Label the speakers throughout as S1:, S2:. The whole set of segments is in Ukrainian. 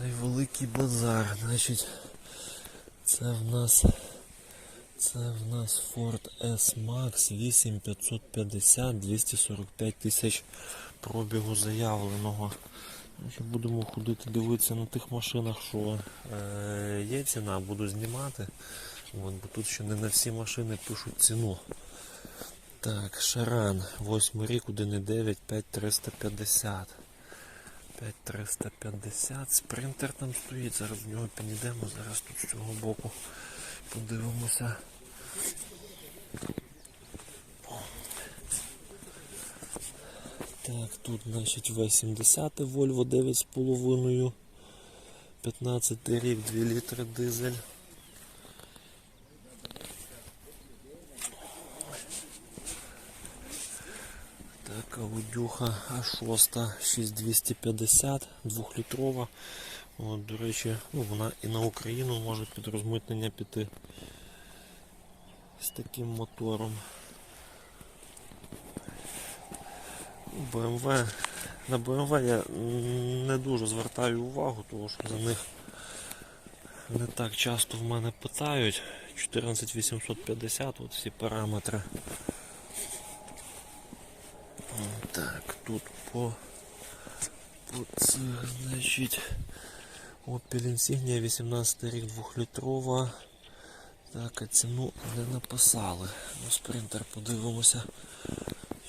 S1: цей великий базар. Значить, це в нас це в нас Ford S-Max 8550 245 тисяч пробігу заявленого. Будемо ходити дивитися на тих машинах, що е, є ціна, буду знімати. От, бо тут ще не на всі машини пишуть ціну. Так, Шаран, 8 рік, 1,9, 5350. 5350. Спринтер там стоїть, зараз в нього підійдемо, зараз тут з цього боку подивимося. Так, тут значить V70 Volvo 9,5. 15 рік, 2 літри дизель. Так, А6 6250, 2-літрова. От, до речі, ну, вона і на Україну може під розмитнення піти з таким мотором. BMW. На BMW я не дуже звертаю увагу, тому що за них не так часто в мене питають. 14850, от всі параметри. Так, тут по, по цих, значить, Opel Insignia 18 рік 2-літрова. Так, а ціну не написали. На спринтер подивимося.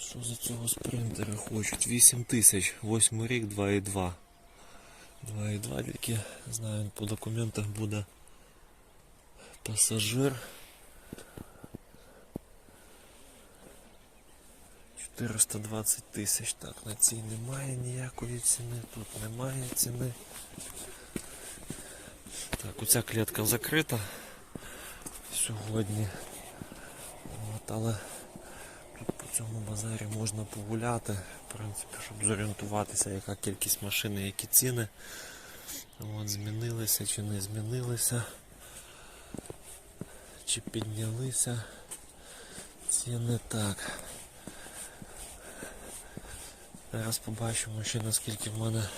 S1: Що за цього спринтера хочуть? 8 тисяч, 8 рік, 2,2. 2,2 тільки, знаю, по документах буде пасажир. 420 тисяч. Так, на цій немає ніякої ціни, тут немає ціни. Так, оця клітка закрита сьогодні. От, але тут по цьому базарі можна погуляти, в принципі, щоб зорієнтуватися, яка кількість машин і які ціни. От, змінилися чи не змінилися, чи піднялися ціни так. Зараз побачимо ще наскільки в мене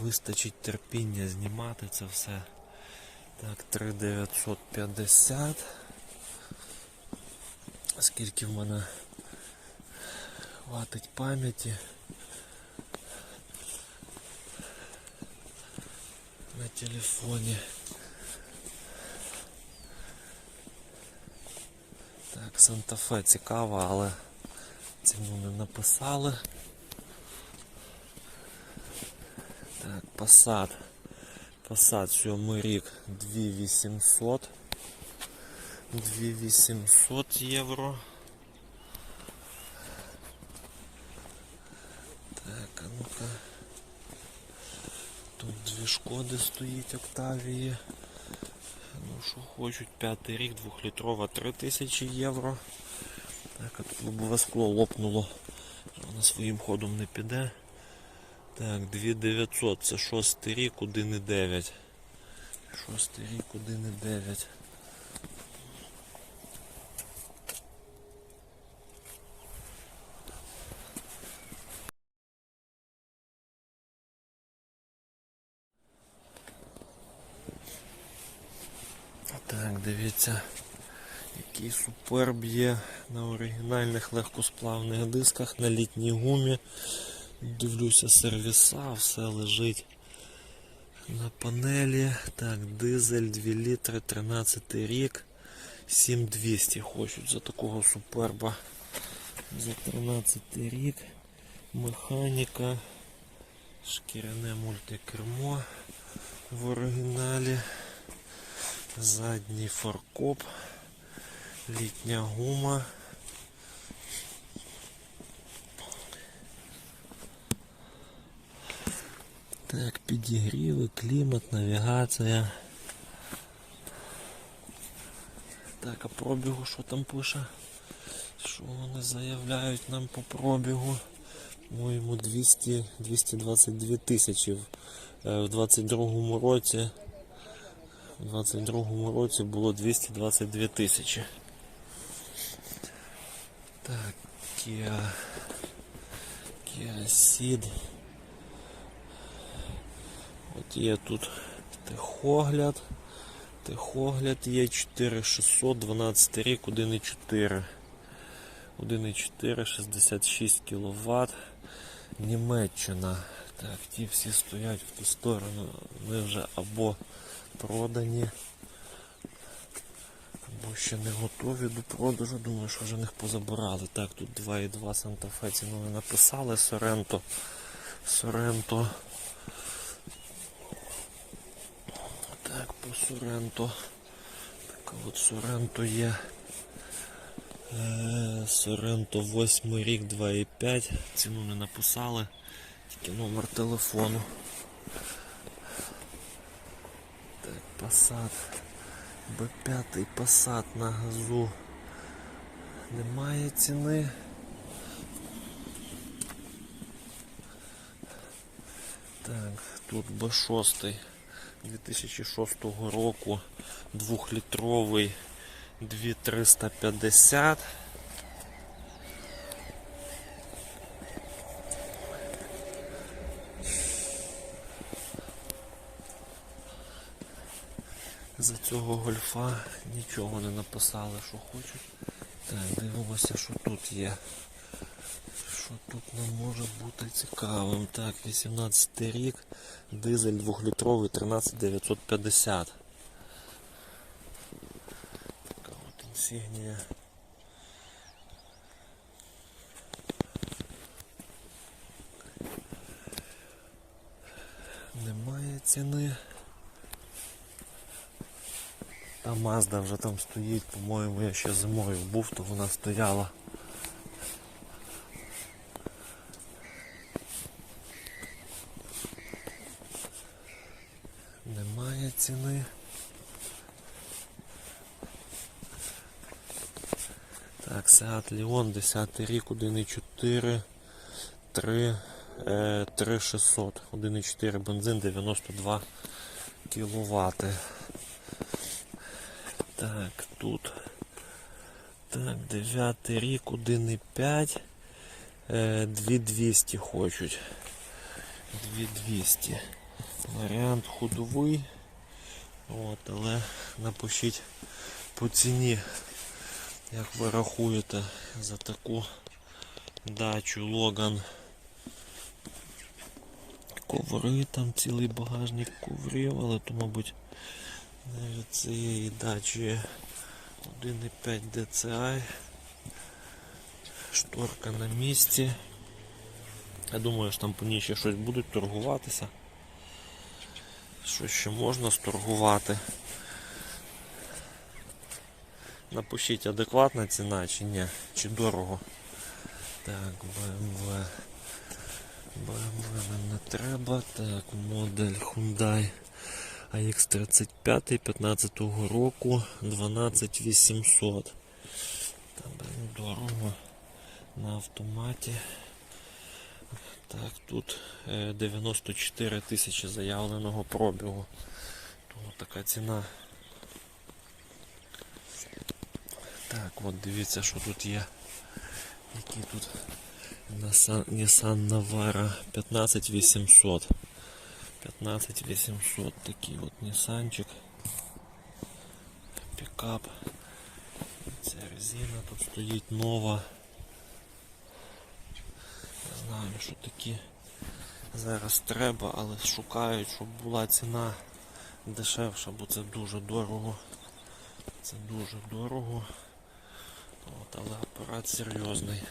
S1: вистачить терпіння знімати це все. Так, 3950. Скільки в мене хватить пам'яті. На телефоні. Так, Санта-Фе цікаво, але ціну не написали. Так, Passat. Passat 7 рік 2800. 2800 євро. Так, а ну-ка. Тут дві шкоди стоїть Октавії. Ну що хочуть, п'ятий рік, двохлітрова 3000 євро. Так, тут лобове скло лопнуло. Воно своїм ходом не піде. Так, 2900, це шостий рік, 1,9. Шостий рік, 1,9. Так, дивіться, який суперб є на оригінальних легкосплавних дисках, на літній гумі. Дивлюся сервіса, все лежить на панелі. Так, дизель 2 літри, 13 рік, 7200 хочуть за такого суперба. За 13 рік. Механіка, шкіряне мультикермо в оригіналі. Задній фаркоп, літня гума. Так, підігріви, клімат, навігація. Так, а пробігу що там пише? Що вони заявляють нам по пробігу? Моєму 200, 222 тисячі в е, в 22-му році. У 22-му році було 222 тисячі. Так, Kia, Kia Ceed От є тут техогляд. Техогляд є 4600, 12 рік, 1,4. 1,4, 66 кВт. Німеччина. Так, ті всі стоять в ту сторону. Вони вже або продані, або ще не готові до продажу. Думаю, що вже них позабирали. Так, тут 2,2 Санта-Фе ціну не написали. Соренто. Соренто. Так, по Соренто. Така от Соренто є. Е, Соренто 8 рік 2,5. Ціну не написали. Тільки номер телефону. Так, Passat. Б5 Passat на газу. Немає ціни. Так, тут Б6 2006 року, двохлітровий 2350. За цього гольфа нічого не написали, що хочуть. Так, дивимося, що тут є. Що тут нам може бути цікавим? Так, 18 рік, дизель 2-літровий 13950. Така от інсігнія. Немає ціни. Та Мазда вже там стоїть, по-моєму, я ще зимою був, то вона стояла. Немає ціни. Так, Seat Leon, 10 рік, 1,4, 3, е, 3600, 1,4 бензин, 92 кВт. Так, тут. Так, 9 рік, 1,5, е, 2200 хочуть. 2200. Варіант ходовий. От, але напишіть по ціні, як ви рахуєте за таку дачу Логан. Коври, там цілий багажник коврів, але то, мабуть, навіть цієї дачі 1,5 DCI. Шторка на місці. Я думаю, що там по ній ще щось будуть торгуватися. Що ще можна сторгувати? Напишіть адекватна ціна чи ні, чи дорого. Так, BMW. BMW нам не треба. Так, модель Hyundai AX35 15 року 12800. Там блин, дорого на автоматі. Так, тут е, 94 тисячі заявленого пробігу. Тому така ціна. Так, от дивіться, що тут є. Який тут Nissan Navara 15800. 15800 такий от Нісанчик. Пікап. Ця резина тут стоїть нова. Не знаю, що такі зараз треба, але шукають, щоб була ціна дешевша, бо це дуже дорого. Це дуже дорого. От, але апарат серйозний.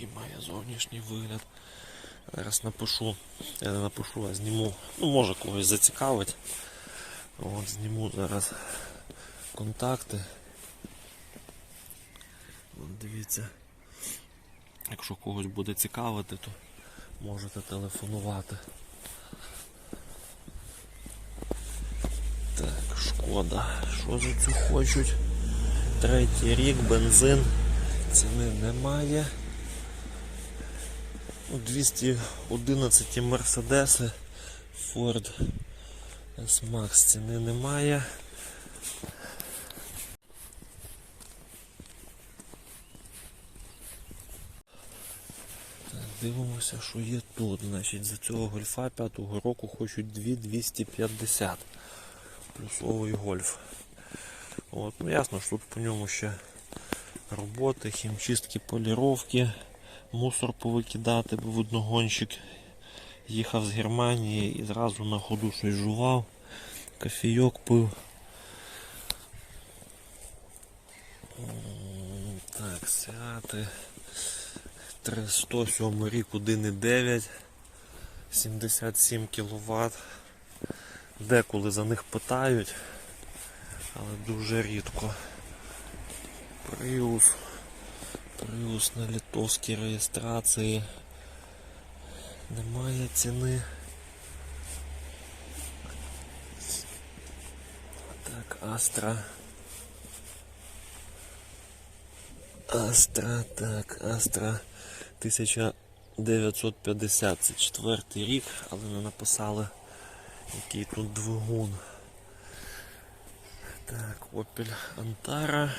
S1: Отакий має зовнішній вигляд. Зараз напишу, я не напишу, а зніму. Ну, може когось зацікавить. От, зніму зараз контакти. От, дивіться. Якщо когось буде цікавити, то можете телефонувати. Так, шкода. Що за цю хочуть? Третій рік, бензин. Ціни немає. Ну, 211 Мерседеси. Ford S-Max ціни немає. Дивимося, що є тут. Значить, за цього гольфа п'ятого року хочуть 2250. Плюсовий гольф. От, ну ясно, що тут по ньому ще роботи, хімчистки, поліровки, мусор повикидати, бо видно гонщик їхав з Германії і зразу на ходу щось жував, кофійок пив. Так, сяти. 307 рік 1,9, 77 кВт. Деколи за них питають, але дуже рідко. Приус. Приус на литовській реєстрації. Немає ціни. Так, Астра. Астра, так, Астра 1950, це четвертий рік, але не написали, який тут двигун. Так, Opel Antara.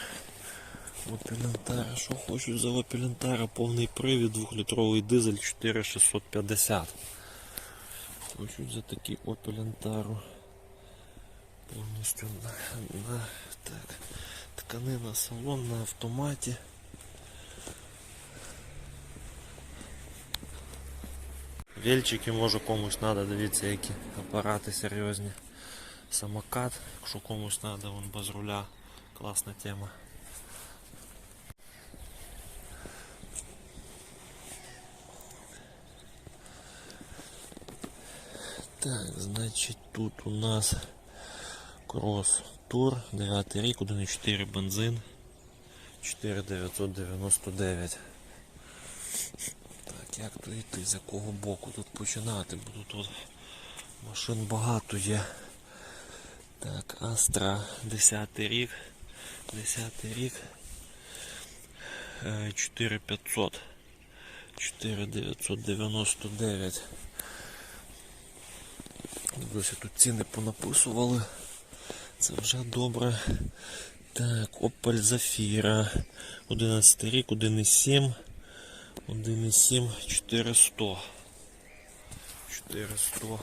S1: Opel що хочуть за Antara? Повний привід, 2-літровий дизель 4650. Хочуть за такий Antara. Повністю на, на так, тканина салон на автоматі. Вельчики може комусь треба, дивіться, які апарати серйозні. Самокат, якщо комусь треба, вон без руля. Класна тема. Так, значить тут у нас крос тур, 9 рік, 1,4 бензин, 4999. Так, як то йти, з якого боку тут починати, бо тут машин багато є. Так, Астра, 10 рік, 10 рік, е, 4500, 4999. Дивлюся, тут ціни понаписували. Це вже добре. Так, Opel Zafira. 11 рік, 1,7. 1,7, 400. 400. От,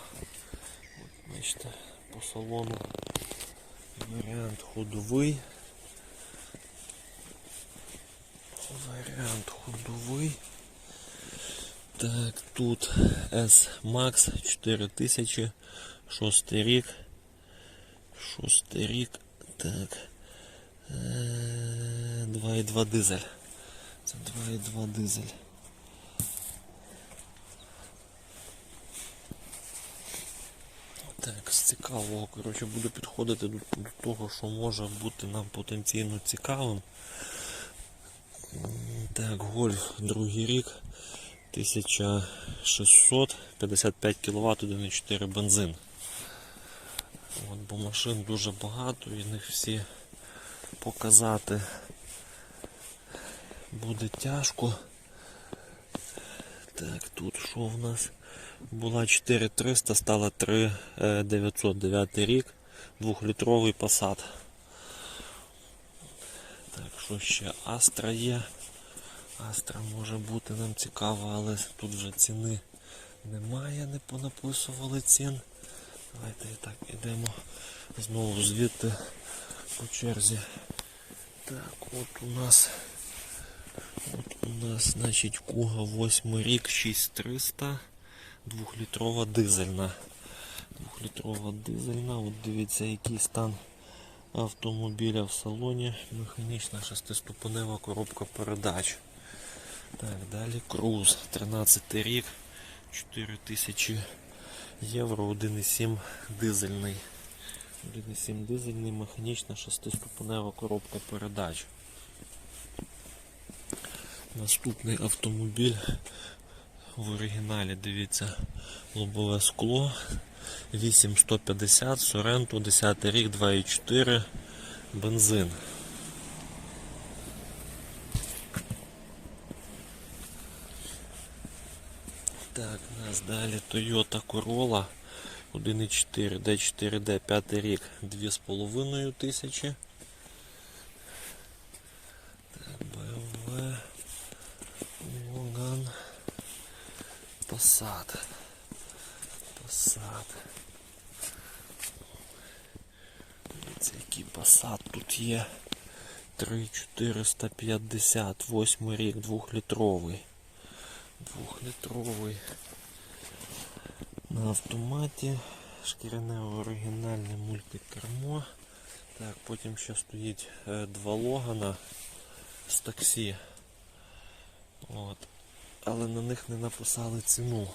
S1: бачите, по салону варіант ходовий. Варіант ходовий. Так, тут S-Max 4000, шостий рік. Шостий рік. Так. Е, 2,2 дизель. Це 2,2 дизель. Так, з цікавого, коротше, буду підходити до того, що може бути нам потенційно цікавим. Так, гольф другий рік. 1655 кВт 1,4 бензин. От, бо машин дуже багато і них всі показати буде тяжко. Так, тут що в нас? Була 4300, стала 3909 рік, 2-літровий Passat. Так, що ще Астра є. Астра може бути нам цікава, але тут вже ціни немає, не понаписували цін. Давайте і так ідемо знову звідти по черзі. Так, от у нас от у нас, значить, Куга 8 рік 6300, 2-літрова дизельна. 2-літрова дизельна. От дивіться, який стан автомобіля в салоні. Механічна шестиступенева коробка передач. Так, далі круз. 13 рік, 4000 євро, 1,7 дизельний. 1,7 дизельний, механічна шестиступенева коробка передач. Наступний автомобіль в оригіналі, дивіться, лобове скло 8150, Sorento, 10 рік, 2,4, бензин. Так, у нас далі Toyota Corolla 1.4 D4D 5 рік 2,5 тисячі. BMW Logan Посад. Посад. Дивіться, який посад тут є. 3450, 8 рік, 2-літровий. 2-літровий. На автоматі. Шкіряне оригінальне мультикермо. Так, потім ще стоїть е, два логана з таксі. От. Але на них не написали ціну.